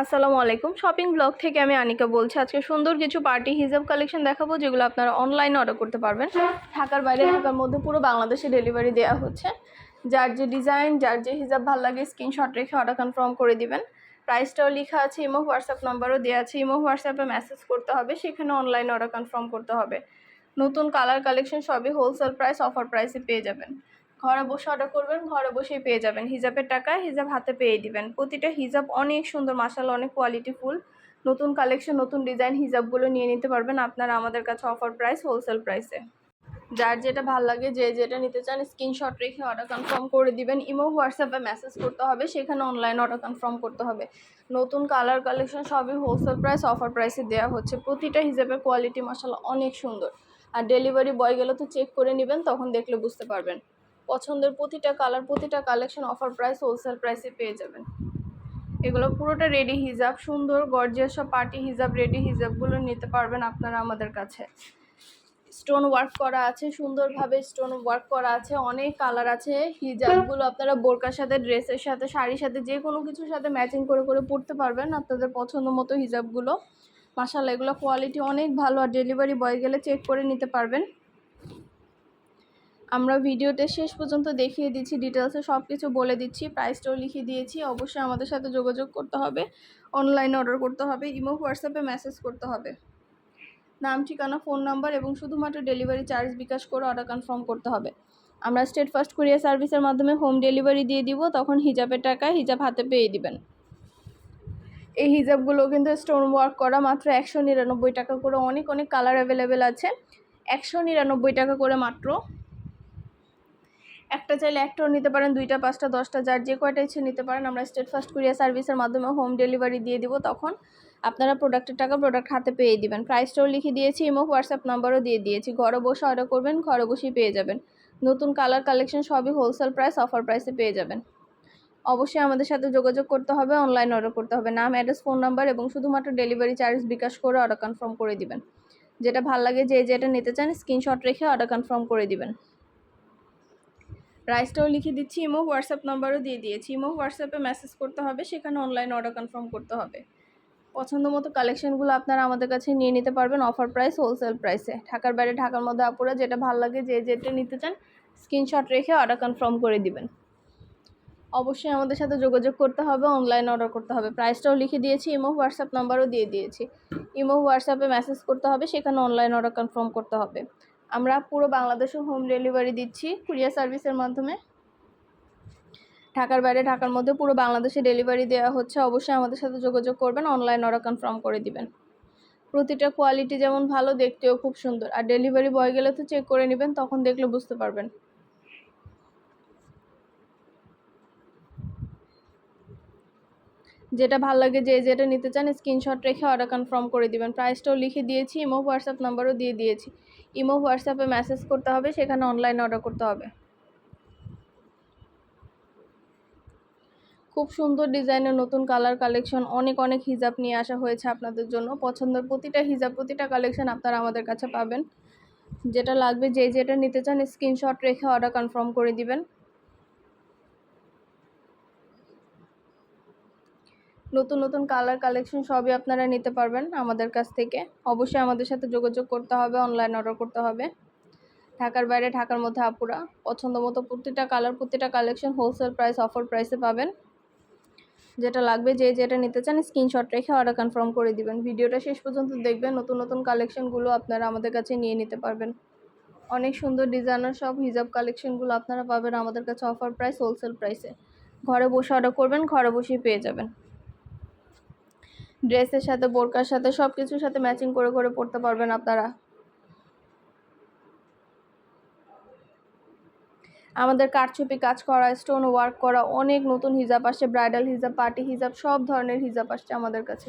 আসসালামু আলাইকুম। Shopping blog থেকে আমি আনিকা বলছি। আজকে সুন্দর কিছু পার্টি হিজাব কালেকশন দেখাবো, যেগুলো আপনারা অনলাইনে অর্ডার করতে পারবেন। ঢাকার বাইরে, ঢাকার মধ্যে পুরো বাংলাদেশে ডেলিভারি দেওয়া হচ্ছে। যার যে ডিজাইন যার যে হিজাব ভালো লাগে স্ক্রিনশট রেখে অর্ডার কনফার্ম করে দিবেন। প্রাইসটাও লেখা আছে ইমো হোয়াটসঅ্যাপ নাম্বারও দেওয়া আছে। ইমো হোয়াটসঅ্যাপে মেসেজ করতে হবে, সেখানে অনলাইনে অর্ডার কনফার্ম করতে হবে। নতুন কালার কালেকশন সবই হোলসেল প্রাইস অফার প্রাইসে পেয়ে যাবেন। ঘরে বসে অর্ডার করবেন, ঘরে বসেই পেয়ে যাবেন। হিজাবের টাকা হিজাব হাতে পেয়ে দিবেন। প্রতিটা হিজাব অনেক সুন্দর মাসাল অনেক কোয়ালিটি ফুল। নতুন কালেকশন নতুন ডিজাইন হিজাবগুলো নিয়ে নিতে পারবেন আপনারা আমাদের কাছে অফার প্রাইস হোলসেল প্রাইসে যার যেটা ভালো লাগে, যে যেটা নিতে চান স্ক্রিনশট রেখে অর্ডার কনফার্ম করে দিবেন। ইমো, হোয়াটসঅ্যাপে মেসেজ করতে হবে, সেখানে অনলাইন অর্ডার কনফার্ম করতে হবে। নতুন কালার কালেকশন সবই হোলসেল প্রাইস অফার প্রাইসে দেওয়া হচ্ছে। প্রতিটা হিজাবের কোয়ালিটি মশালা অনেক সুন্দর। আর ডেলিভারি বয় গেলে তো চেক করে নেবেন, তখন দেখলে বুঝতে পারবেন। পছন্দের প্রতিটা কালার প্রতিটা কালেকশন অফার প্রাইস হোলসেল প্রাইসে পেয়ে যাবেন। এগুলো পুরোটা রেডি হিজাব, সুন্দর গর্জিয়াস সব পার্টি হিজাব রেডি হিজাবগুলো নিতে পারবেন আপনারা আমাদের কাছে। স্টোন ওয়ার্ক করা আছে, সুন্দরভাবে স্টোন ওয়ার্ক করা আছে, অনেক কালার আছে। হিজাবগুলো আপনারা বোরকার সাথে, ড্রেসের সাথে, শাড়ির সাথে, যে কোনো কিছুর সাথে ম্যাচিং করে করে পরতে পারবেন আপনাদের পছন্দ মতো হিজাবগুলো। মাসাল্লাহ এগুলো কোয়ালিটি অনেক ভালো, আর ডেলিভারি বয় গেলে চেক করে নিতে পারবেন। আমরা ভিডিওতে শেষ পর্যন্ত দেখিয়ে দিচ্ছি ডিটেলসে সব কিছু বলে দিচ্ছি প্রাইসটাও লিখে দিয়েছি, অবশ্যই আমাদের সাথে যোগাযোগ করতে হবে অনলাইনে অর্ডার করতে হবে ইমো হোয়াটসঅ্যাপে মেসেজ করতে হবে। নাম, ঠিকানা ফোন নাম্বার এবং শুধুমাত্র ডেলিভারি চার্জ বিকাশ করে অর্ডার কনফার্ম করতে হবে। আমরা স্টেট ফার্স্ট কুরিয়ার সার্ভিসের মাধ্যমে হোম ডেলিভারি দিয়ে দিব, তখন হিজাবের টাকা হিজাব হাতে পেয়ে দিবেন। এই হিজাবগুলো কিন্তু স্টোন ওয়ার্ক করা, মাত্র একশো নিরানব্বই টাকা করে, অনেক অনেক কালার অ্যাভেলেবেল আছে। একশো নিরানব্বই টাকা করে মাত্র একটা চাইলে একটাও নিতে পারেন, দুইটা, পাঁচটা, দশটা, যার যে কয়টা ইচ্ছে নিতে পারেন, আমরা স্টেট ফার্স্ট কুরিয়ার সার্ভিসের মাধ্যমে হোম ডেলিভারি দিয়ে দিব। তখন আপনারা প্রোডাক্টের টাকা প্রোডাক্ট হাতে পেয়ে দিবেন। প্রাইসটাও লিখে দিয়েছি এবং হোয়াটসঅ্যাপ নাম্বারও দিয়ে দিয়েছি। ঘরে বসে অর্ডার করবেন, ঘরে বসেই পেয়ে যাবেন। নতুন কালার কালেকশন সবই হোলসেল প্রাইস অফার প্রাইসে পেয়ে যাবেন। অবশ্যই আমাদের সাথে যোগাযোগ করতে হবে অনলাইন অর্ডার করতে হবে। নাম অ্যাড্রেস ফোন নাম্বার এবং শুধুমাত্র ডেলিভারি চার্জ বিকাশ করে অর্ডার কনফার্ম করে দিবেন। যেটা ভালো লাগে যে যেটা নিতে চান স্ক্রিনশট রেখে অর্ডার কনফার্ম করে দিবেন। প্রাইসটাও লিখে দিচ্ছি, ইমো হোয়াটসঅ্যাপ নাম্বারও দিয়ে দিয়েছি। ইমো হোয়াটসঅ্যাপে মেসেজ করতে হবে, সেখানে অনলাইন অর্ডার কনফার্ম করতে হবে। পছন্দ মতো কালেকশনগুলো আপনারা আমাদের কাছে নিয়ে নিতে পারবেন অফার প্রাইস হোলসেল প্রাইসে ঢাকার বাইরে, ঢাকার মধ্যে আপুরা যেটা ভালো লাগে, যে যেটা নিতে চান স্ক্রিনশট রেখে অর্ডার কনফার্ম করে দিবেন। অবশ্যই আমাদের সাথে যোগাযোগ করতে হবে অনলাইন অর্ডার করতে হবে। প্রাইসটাও লিখে দিয়েছি, ইমো হোয়াটসঅ্যাপ নাম্বারও দিয়ে দিয়েছি। ইমো হোয়াটসঅ্যাপে মেসেজ করতে হবে, সেখানে অনলাইন অর্ডার কনফার্ম করতে হবে। আমরা পুরো বাংলাদেশে হোম ডেলিভারি দিচ্ছি কুরিয়ার সার্ভিসের মাধ্যমে। ঢাকার বাইরে, ঢাকার মধ্যে পুরো বাংলাদেশে ডেলিভারি দেওয়া হচ্ছে। অবশ্যই আমাদের সাথে যোগাযোগ করবেন অনলাইন অর্ডার কনফার্ম করে দিবেন। প্রতিটা কোয়ালিটি যেমন ভালো, দেখতেও খুব সুন্দর। আর ডেলিভারি বয় গেলে তো চেক করে নেবেন, তখন দেখলে বুঝতে পারবেন। যেটা ভালো লাগে যে যেটা নিতে চান স্ক্রিনশট রেখে অর্ডার কনফার্ম করে দিবেন। প্রাইসটাও লিখে দিয়েছি ইমো হোয়াটসঅ্যাপ নাম্বারও দিয়ে দিয়েছি। ইমো, হোয়াটসঅ্যাপে মেসেজ করতে হবে, সেখানে অনলাইন অর্ডার করতে হবে। খুব সুন্দর ডিজাইনের নতুন কালার কালেকশন অনেক অনেক হিজাব নিয়ে আসা হয়েছে আপনাদের জন্য। পছন্দের প্রতিটা হিজাব, প্রতিটা কালেকশন আপনারা আমাদের কাছে পাবেন। যেটা লাগবে, যে যেটা নিতে চান স্ক্রিনশট রেখে অর্ডার কনফার্ম করে দিবেন। নতুন নতুন কালার কালেকশন সবই আপনারা নিতে পারবেন আমাদের কাছ থেকে। অবশ্যই আমাদের সাথে যোগাযোগ করতে হবে অনলাইন অর্ডার করতে হবে। ঢাকার বাইরে, ঢাকার মধ্যে আপুরা পছন্দ মতো প্রতিটা কালার প্রতিটা কালেকশন হোলসেল প্রাইস অফার প্রাইসে পাবেন। যেটা লাগবে, যে যেটা নিতে চান স্ক্রিনশট রেখে অর্ডার কনফার্ম করে দিবেন। ভিডিওটা শেষ পর্যন্ত দেখবেন, নতুন নতুন কালেকশনগুলো আপনারা আমাদের কাছে নিয়ে নিতে পারবেন। অনেক সুন্দর ডিজাইনার সব হিজাব কালেকশনগুলো আপনারা পাবেন আমাদের কাছে অফার প্রাইস হোলসেল প্রাইসে ঘরে বসে অর্ডার করবেন, ঘরে বসেই পেয়ে যাবেন। ড্রেসের সাথে, বোরকার সাথে সব কিছুর সাথে ম্যাচিং করে করে পড়তে পারবেন আপনারা। আমাদের কারচুপি কাজ করা স্টোন ওয়ার্ক করা, অনেক নতুন হিজাব আসছে ব্রাইডাল হিজাব পার্টি হিজাব, সব ধরনের হিজাব আসছে আমাদের কাছে।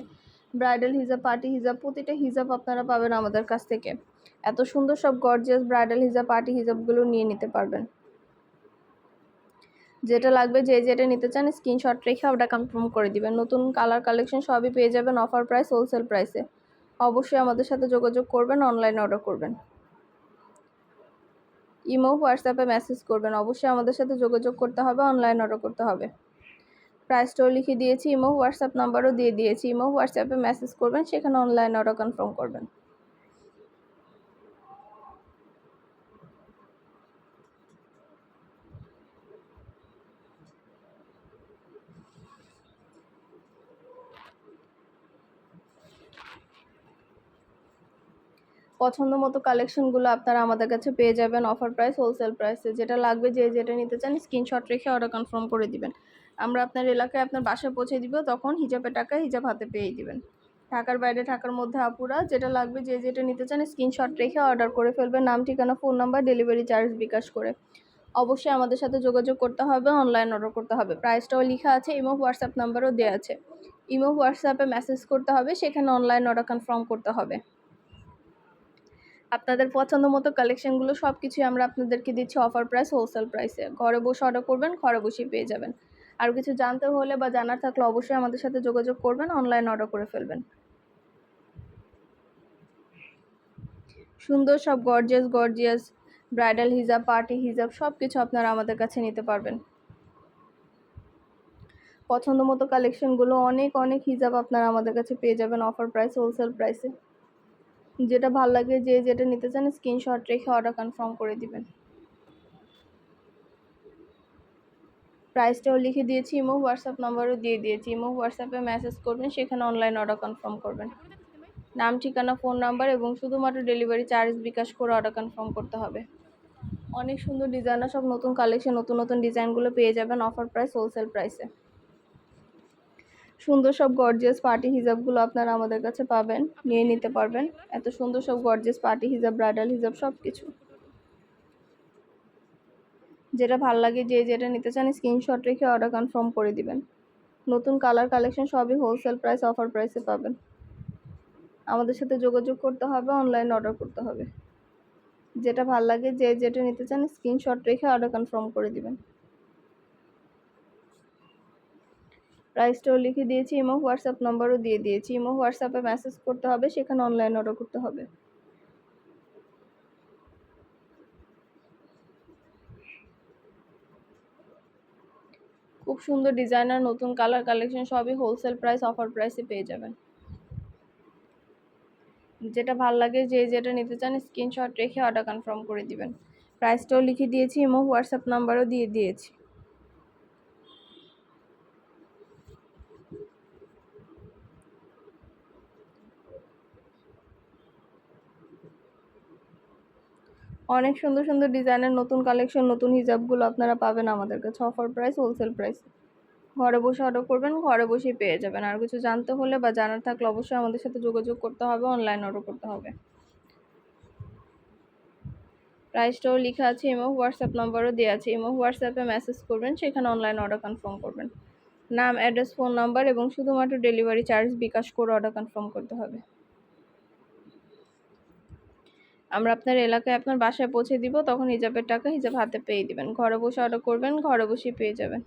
ব্রাইডাল হিজাব পার্টি হিজাব, প্রতিটা হিজাব আপনারা পাবেন আমাদের কাছ থেকে। এত সুন্দর সব গর্জিয়াস ব্রাইডাল হিজাব পার্টি হিজাবগুলো নিয়ে নিতে পারবেন। যেটা লাগবে যে যেটা নিতে চান স্ক্রিনশট রেখে ওটা কনফার্ম করে দিবেন। নতুন কালার কালেকশন সবই পেয়ে যাবেন অফার প্রাইস হোলসেল প্রাইসে অবশ্যই আমাদের সাথে যোগাযোগ করবেন অনলাইনে অর্ডার করবেন। ইমো, হোয়াটসঅ্যাপে মেসেজ করবেন। অবশ্যই আমাদের সাথে যোগাযোগ করতে হবে অনলাইন অর্ডার করতে হবে। প্রাইসটাও লিখে দিয়েছি, ইমো, হোয়াটসঅ্যাপ নাম্বারও দিয়ে দিয়েছি। ইমো, হোয়াটসঅ্যাপে মেসেজ করবেন, সেখানে অনলাইন অর্ডার কনফার্ম করবেন। পছন্দ মতো কালেকশনগুলো আপনারা আমাদের কাছে পেয়ে যাবেন অফার প্রাইস হোলসেল প্রাইসে যেটা লাগবে, যে যেটা নিতে চান স্ক্রিনশট রেখে অর্ডার কনফার্ম করে দিবেন। আমরা আপনার এলাকায় আপনার বাসায় পৌঁছে দিব, তখন হিজাবের টাকা হিজাব হাতে পেয়ে দিবেন। ঢাকার বাইরে, ঢাকার মধ্যে আপুরা, যেটা লাগবে, যে যেটা নিতে চান স্ক্রিনশট রেখে অর্ডার করে ফেলবেন। নাম, ঠিকানা phone number delivery charge bKash করে। অবশ্যই আমাদের সাথে যোগাযোগ করতে হবে অনলাইন অর্ডার করতে হবে। প্রাইসটাও লেখা আছে ইমো হোয়াটসঅ্যাপ নাম্বারও দেওয়া আছে। ইমো হোয়াটসঅ্যাপে মেসেজ করতে হবে, সেখানে অনলাইন অর্ডার কনফার্ম করতে হবে। আপনাদের পছন্দ মতো কালেকশনগুলো সব কিছুই আমরা আপনাদেরকে দিচ্ছি অফার প্রাইস হোলসেল প্রাইসে ঘরে বসে অর্ডার করবেন, ঘরে বসেই পেয়ে যাবেন। আর কিছু জানতে হলে বা জানার থাকলে অবশ্যই আমাদের সাথে যোগাযোগ করবেন অনলাইন অর্ডার করে ফেলবেন। সুন্দর সব গর্জিয়াস গর্জিয়াস ব্রাইডাল হিজাব পার্টি হিজাব সব কিছু আপনারা আমাদের কাছে নিতে পারবেন। পছন্দ মতো কালেকশনগুলো অনেক অনেক হিজাব আপনারা আমাদের কাছে পেয়ে যাবেন অফার প্রাইস হোলসেল প্রাইসে যেটা ভালো লাগে, যে যেটা নিতে চান স্ক্রিনশট রেখে অর্ডার কনফার্ম করে দিবেন। প্রাইসটাও লিখে দিয়েছি ইমো হোয়াটসঅ্যাপ নাম্বারও দিয়ে দিয়েছি। ইমো হোয়াটসঅ্যাপে মেসেজ করবেন, সেখানে অনলাইন অর্ডার কনফার্ম করবেন। নাম, ঠিকানা ফোন নাম্বার এবং শুধুমাত্র ডেলিভারি চার্জ বিকাশ করে অর্ডার কনফার্ম করতে হবে। অনেক সুন্দর ডিজাইনার সব নতুন কালেকশন নতুন নতুন ডিজাইনগুলো পেয়ে যাবেন অফার প্রাইস হোলসেল প্রাইসে সুন্দর সব গর্জিয়াস পার্টি হিজাবগুলো আপনারা আমাদের কাছে পাবেন, নিয়ে নিতে পারবেন। এত সুন্দর সব গর্জিয়াস পার্টি হিজাব ব্রাইডাল হিজাব সব কিছু যেটা ভালো লাগে, যে যেটা নিতে চান স্ক্রিনশট রেখে অর্ডার কনফার্ম করে দিবেন। নতুন কালার কালেকশন সবই হোলসেল প্রাইস অফার প্রাইসে পাবেন। আমাদের সাথে যোগাযোগ করতে হবে অনলাইন অর্ডার করতে হবে। যেটা ভালো লাগে, যে যেটা নিতে চান স্ক্রিনশট রেখে অর্ডার কনফার্ম করে দিবেন। প্রাইসটাও লিখে দিয়েছি, ইমো, হোয়াটসঅ্যাপ নাম্বারও দিয়ে দিয়েছি। ইমো, হোয়াটসঅ্যাপে মেসেজ করতে হবে, সেখানে অনলাইন অর্ডার করতে হবে। খুব সুন্দর ডিজাইনার নতুন কালার কালেকশন সবই হোলসেল প্রাইস অফার প্রাইসে পেয়ে যাবেন। যেটা ভালো লাগে, যে যেটা নিতে চান স্ক্রিনশট রেখে অর্ডার কনফার্ম করে দিবেন। প্রাইসটাও লিখে দিয়েছি, ইমো, হোয়াটসঅ্যাপ নাম্বারও দিয়ে দিয়েছি। অনেক সুন্দর সুন্দর ডিজাইনের নতুন কালেকশন নতুন হিজাবগুলো আপনারা পাবেন আমাদের কাছে। অফার প্রাইস হোলসেল প্রাইস ঘরে বসে অর্ডার করবেন, ঘরে বসেই পেয়ে যাবেন। আর কিছু জানতে হলে বা জানার থাকলে অবশ্যই আমাদের সাথে যোগাযোগ করতে হবে অনলাইন অর্ডার করতে হবে। প্রাইসটাও লেখা আছে ইমো হোয়াটসঅ্যাপ নাম্বারও দেওয়া আছে। ইমো হোয়াটসঅ্যাপে মেসেজ করবেন, সেখানে অনলাইন অর্ডার কনফার্ম করবেন। নাম অ্যাড্রেস ফোন নাম্বার এবং শুধুমাত্র ডেলিভারি চার্জ বিকাশ করে অর্ডার কনফার্ম করতে হবে। আমরা আপনার এলাকায় আপনার বাসায় পৌঁছে দিব, তখন হিজাবের টাকা হিজাব হাতে পেয়ে দিবেন। ঘরে বসে অর্ডার করবেন, ঘরে বসেই পেয়ে যাবেন।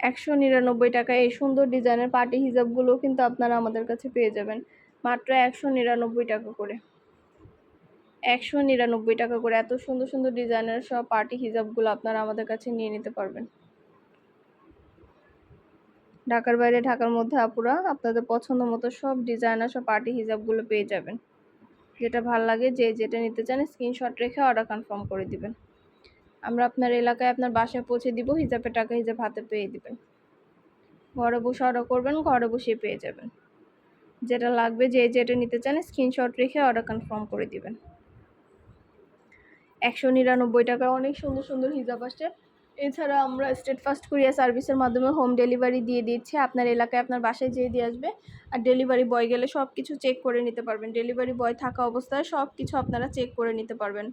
একশো নিরানব্বই টাকায় এই সুন্দর ডিজাইনের পার্টি হিজাবগুলো কিন্তু আপনারা আমাদের কাছে পেয়ে যাবেন। মাত্র একশো নিরানব্বই টাকা করে। একশো নিরানব্বই টাকা করে এত সুন্দর সুন্দর ডিজাইনের সব পার্টি হিজাবগুলো আপনারা আমাদের কাছে নিয়ে নিতে পারবেন। ঢাকার বাইরে, ঢাকার মধ্যে আপুরা আপনাদের পছন্দ মতো সব ডিজাইনার সব পার্টি হিজাবগুলো পেয়ে যাবেন। যেটা ভালো লাগে, যে যেটা নিতে চান স্ক্রিনশট রেখে অর্ডার কনফার্ম করে দিবেন। আমরা আপনার এলাকায় আপনার বাসায় পৌঁছে দিব, হিজাবের টাকা হিজাব হাতে পেয়ে দিবেন। ঘরে বসে অর্ডার করবেন, ঘরে বসে পেয়ে যাবেন। যেটা লাগবে, যে যেটা নিতে চান স্ক্রিনশট রেখে অর্ডার কনফার্ম করে দিবেন। একশো নিরানব্বই টাকা অনেক সুন্দর সুন্দর হিজাব আসছে। এছাড়া আমরা স্টেট ফাস্ট কুরিয়ার সার্ভিসের মাধ্যমে হোম ডেলিভারি দিয়ে দিচ্ছি। আপনার এলাকায় আপনার বাসায় যেয়ে দিয়ে আসবে আর ডেলিভারি বয় গেলে সব কিছু চেক করে নিতে পারবেন। ডেলিভারি বয় থাকা অবস্থায় সব কিছু আপনারা চেক করে নিতে পারবেন।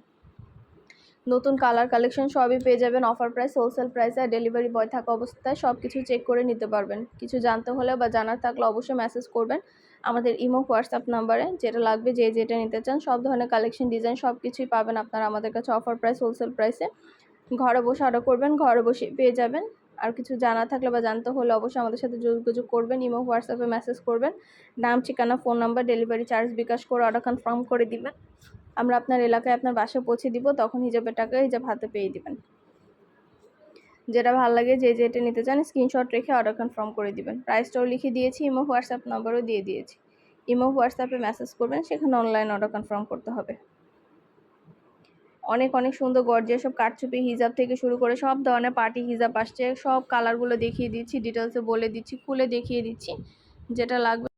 নতুন কালার কালেকশন সবই পেয়ে যাবেন। অফার প্রাইস হোলসেল প্রাইসে আর ডেলিভারি বয় থাকা অবস্থায় সব কিছু চেক করে নিতে পারবেন। কিছু জানতে হলে বা জানার থাকলে অবশ্যই মেসেজ করবেন। আমাদের ইমো, হোয়াটসঅ্যাপ নাম্বারে যেটা লাগবে, যে যেটা নিতে চান, সব ধরনের কালেকশন ডিজাইন সব কিছুই পাবেন আপনারা আমাদের কাছে অফার প্রাইস হোলসেল প্রাইসে ঘরে বসে অর্ডার করবেন, ঘরে বসে পেয়ে যাবেন। আর কিছু জানা থাকলে বা জানতে হলে অবশ্যই আমাদের সাথে যোগাযোগ করবেন, ইমো, হোয়াটসঅ্যাপে মেসেজ করবেন। নাম, ঠিকানা phone number delivery charge bKash করে অর্ডার কনফার্ম করে দিবেন। আমরা আপনার এলাকায় আপনার বাসায় পৌঁছে দিব, তখন হিজাবের টাকা হিজাব হাতে পেয়ে দিবেন। যেটা ভালো লাগে যে যেটা নিতে চান স্ক্রিনশট রেখে অর্ডার কনফার্ম করে দিবেন। প্রাইসটাও লিখে দিয়েছি, ইমো হোয়াটসঅ্যাপ নাম্বারও দিয়ে দিয়েছি। ইমো হোয়াটসঅ্যাপে মেসেজ করবেন, সেখানে অনলাইন অর্ডার কনফার্ম করতে হবে। অনেক অনেক সুন্দর গর্জিয়া সব কারচুপি, হিজাব থেকে শুরু করে সব ধরনের পার্টি হিজাব আসছে। সব কালারগুলো দেখিয়ে দিচ্ছি ডিটেলসে বলে দিচ্ছি, খুলে দেখিয়ে দিচ্ছি, যেটা লাগবে